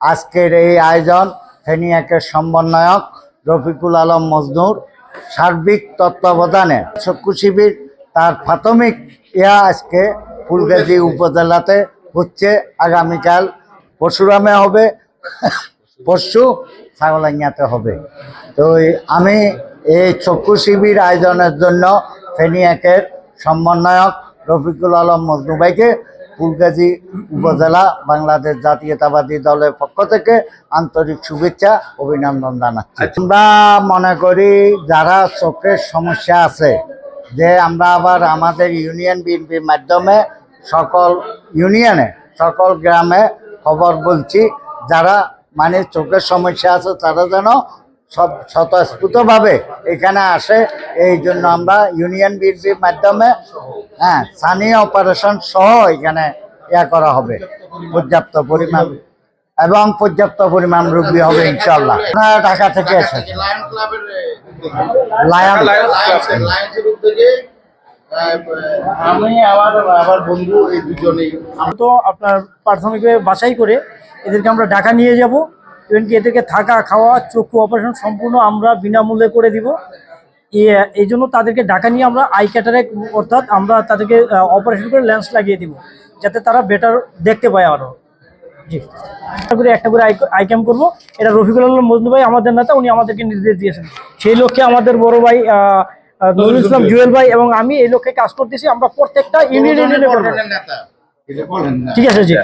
আজকের এই আয়োজন ফেনিয়াকের সমন্বয়ক রফিকুল আলম মজনুর সার্বিক তত্ত্বাবধানে। চক্ষু শিবির, তার প্রাথমিক ইয়া আজকে ফুলগাজী উপজেলাতে হচ্ছে। আগামীকাল পরশুরামে হবে, পরশু ছাগলাইয়াতে হবে। তো আমি এই চক্ষু শিবির আয়োজনের জন্য ফেনিয়াকের সমন্বয়ক রফিকুল আলম মজনু ভাইকে ফুলগাজী উপজেলা বাংলাদেশ জাতীয়তাবাদী দলের পক্ষ থেকে আন্তরিক শুভেচ্ছা অভিনন্দন জানাচ্ছি। আমরা মনে করি যারা চোখের সমস্যা আছে যে আমরা আবার আমাদের ইউনিয়ন বিএনপির মাধ্যমে সকল ইউনিয়নে সকল গ্রামে খবর বলছি যারা মানে চোখের সমস্যা আছে তারা যেন সব স্বতঃস্ফূর্তভাবে এখানে আসে। এই জন্য আমরা ইউনিয়ন বিএনপির মাধ্যমে হ্যাঁ স্থানীয় অপারেশন সহ এখানে ইয়া করা হবে। পর্যাপ্ত পরিমাণ এবং পর্যাপ্ত পরিমাণ রুগী হবে ইনশাল্লাহ আপনারা ঢাকা থেকে এসেছেন। আমি আমার আমার বন্ধু এই দুজনেই। আমরা তো আপনার প্রাথমিকভাবে বাছাই করে এদেরকে আমরা ঢাকা নিয়ে যাব। এমনকি এদেরকে থাকা খাওয়া চক্ষু অপারেশন সম্পূর্ণ আমরা বিনামূল্যে করে দিব। এ- এই জন্য তাদেরকে ঢাকা নিয়ে আমরা আই ক্যাটারেক অর্থাৎ আমরা তাদেরকে অপারেশন করে লেন্স লাগিয়ে দিব যাতে তারা বেটার দেখতে পায় আরও জি। একটা করে একটা করে আই ক্যাম্প করব। এটা রফিকুল আলম মজনু ভাই আমাদের নেতা উনি আমাদেরকে নির্দেশ দিয়েছেন। সেই লক্ষ্যে আমাদের বড় ভাই নুরুল ইসলাম জুয়েল ভাই এবং আমি এই লক্ষ্যে কাজ করতেছি। আমরা প্রত্যেকটা ইউনিয়ন ইউনিয়নে ঠিক আছে জি।